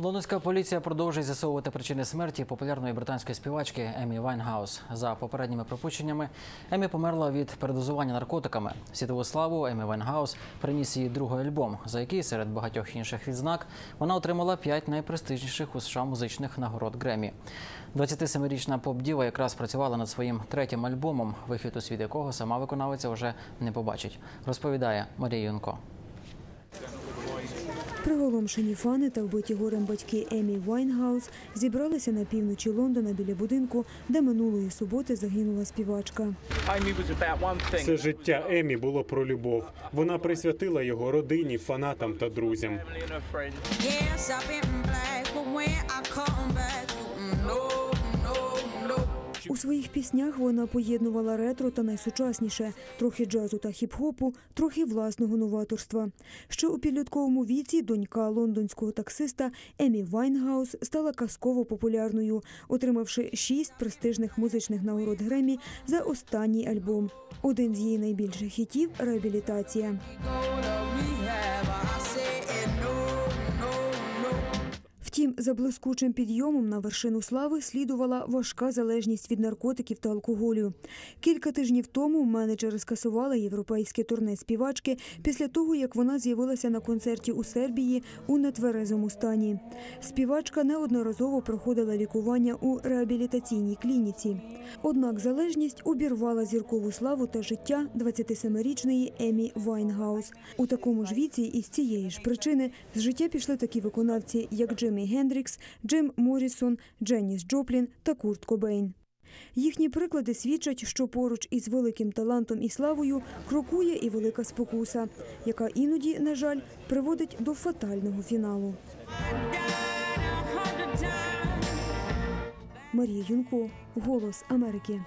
Лондонська поліція продовжує з'ясовувати причини смерті популярної британської співачки Емі Вайнгаус. За попередніми припущеннями, Емі померла від передозування наркотиками. Світову славу Емі Вайнгаус приніс її другий альбом, за який серед багатьох інших відзнак вона отримала п'ять найпрестижніших у США музичних нагород Гремі. 27-річна поп-діва якраз працювала над своїм третім альбомом, вихід у світ якого сама виконавиця вже не побачить. Розповідає Марія Юнко. Приголомшені фани та вбиті горем батьки Емі Вайнгаус зібралися на півночі Лондона біля будинку, де минулої суботи загинула співачка. Все життя Емі було про любов. Вона присвятила його родині, фанатам та друзям. У своїх піснях вона поєднувала ретро та найсучасніше, трохи джазу та хіп-хопу, трохи власного новаторства. Ще у підлітковому віці донька лондонського таксиста Емі Вайнгаус стала казково популярною, отримавши шість престижних музичних нагород Гремі за останній альбом. Один з її найбільших хітів реабілітація. Втім, за блискучим підйомом на вершину слави слідувала важка залежність від наркотиків та алкоголю. Кілька тижнів тому менеджери скасували європейське турне співачки після того, як вона з'явилася на концерті у Сербії у нетверезому стані. Співачка неодноразово проходила лікування у реабілітаційній клініці. Однак залежність обірвала зіркову славу та життя 27-річної Емі Вайнгаус. У такому ж віці і з цієї ж причини з життя пішли такі виконавці, як Джиммі Гендрікс, Джим Моррісон, Дженніс Джоплін та Курт Кобейн. Їхні приклади свідчать, що поруч із великим талантом і славою крокує і велика спокуса, яка іноді, на жаль, приводить до фатального фіналу. Марія Юнко, Голос Америки.